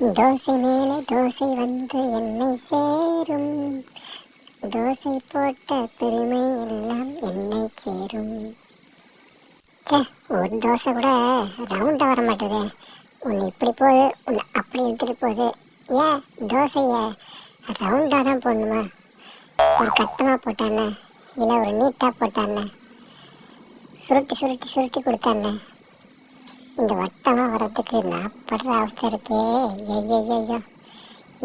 தோசை மேலே தோசை வந்து என்னை சேரும். தோசை போட்ட பெருமை எல்லாம் என்னை சேரும். ச்சே ஒரு தோசை கூட ரவுண்டாக வர மாட்டேது உன்னை இப்படி போகுது உன்னை அப்படி எடுத்துகிட்டு போகுது ஏன்? தோசையை ரவுண்டாக தான் போடணுமா? ஒரு கட்டமாக போட்டானே. இல்லை ஒரு நீட்டாக போட்டானே. சுருட்டி சுருட்டி சுருட்டி கொடுத்தானே. இந்த வட்டமாக வர்றதுக்கு நான் படுற அவஸ்தை இருக்கே. ஐயோ ஐயோ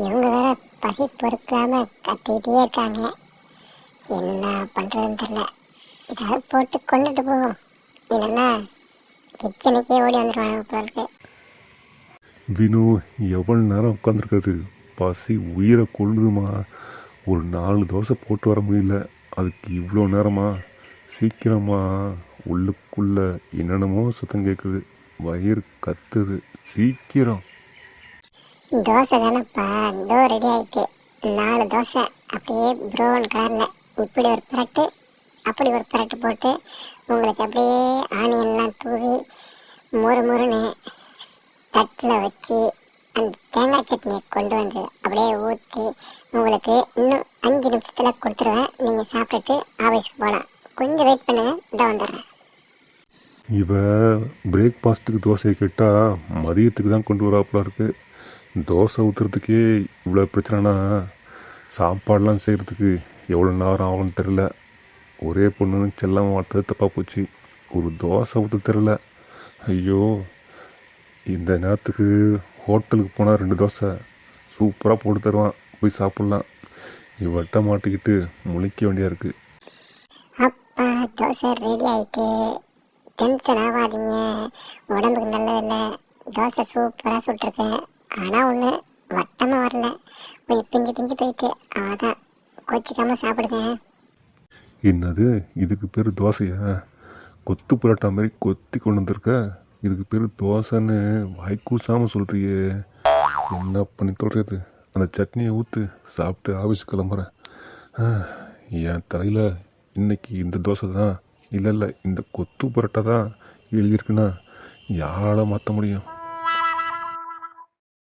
இவங்க வேற பசி பொறுக்காமல் கத்திக்கிட்டே இருக்காங்க. என்ன பண்ணுறதுன்னு தெரில ஏதாவது போட்டு கொண்டுட்டு போவோம். இல்லைன்னா கிச்சனுக்கே ஓடி வந்துடுவாங்க போல இருக்கு. வினு எவ்வளோ நேரம் உட்காந்துருக்குறது பசி உயிரை கொள்ளுதுமா? ஒரு நாலு தோசை போட்டு வர முடியல. அதுக்கு இவ்வளோ நேரமா? சீக்கிரமா. உள்ளுக்குள்ளே என்னென்னமோ சுத்தம் கேட்குது வயிறு கத்துது. சீக்கிரம். தோசை தானப்பா. இதோ ரெடி ஆயிட்டு. நாலு தோசை. அப்படியே ப்ரௌன் கலரில் இப்படி ஒரு பிரட்டு அப்படி ஒரு பிரட்டு போட்டு உங்களுக்கு அப்படியே ஆனியன்லாம் தூவி முறு முறுன்னு தட்டில் வச்சு அந்த தேங்காய் சட்னியை கொண்டு வந்து அப்படியே ஊற்றி உங்களுக்கு இன்னும் அஞ்சு நிமிஷத்தில் கொடுத்துருவேன். நீங்கள் சாப்பிட்டுட்டு ஆஃபீஸ்க்கு போகலாம். கொஞ்சம் வெயிட் பண்ணுங்கள் இதை வந்துடுறேன். இவன் பிரேக்ஃபாஸ்ட்டுக்கு தோசையை கேட்டால் மதியத்துக்கு தான் கொண்டு வராப்புல இருக்கு. தோசை ஊற்றுறதுக்கே இவ்வளோ பிரச்சனைனா சாப்பாடெலாம் செய்கிறதுக்கு எவ்வளோ நேரம் ஆகும்னு தெரில ஒரே பொண்ணுன்னு செல்லாம வளர்த்தது தப்பாக போச்சு. ஒரு தோசை ஊற்ற தெரில ஐயோ இந்த நேரத்துக்கு ஹோட்டலுக்கு போனால் ரெண்டு தோசை சூப்பராக போட்டு தருவான். போய் சாப்பிட்லாம். இவட்ட மாட்டிக்கிட்டு முழிக்க வேண்டியா இருக்குது அப்பா தோசை ரெடி ஆயிட்டு. டென்ஷன் ஆகாதீங்க உடம்புக்கு நல்லதில்லை. தோசை சூப்பராக சுட்டிருக்கேன் ஆனால் ஒன்று வட்டமாக வரல. கொஞ்சம் பிஞ்சு பிஞ்சு போயிட்டு அவ்வளோதான் கோச்சிக்காம சாப்பிடுங்க. என்னது? இதுக்கு பேர் தோசையா? கொத்து புரோட்டா மாதிரி கொத்தி கொண்டு வந்திருக்க. இதுக்கு பேர் தோசைன்னு வாய்க்கூசாமல் சொல்கிறியே என்ன பண்ணி தொடுறது? அந்த சட்னியை ஊற்று சாப்பிட்டு ஆஃபீஸ் கிளம்புறேன். என் தலையில் இன்னைக்கு இந்த தோசை தான். இல்லை இல்லை இந்த கொத்து புரட்டை தான் எழுதியிருக்குன்னா யாரால் மாற்ற முடியும்?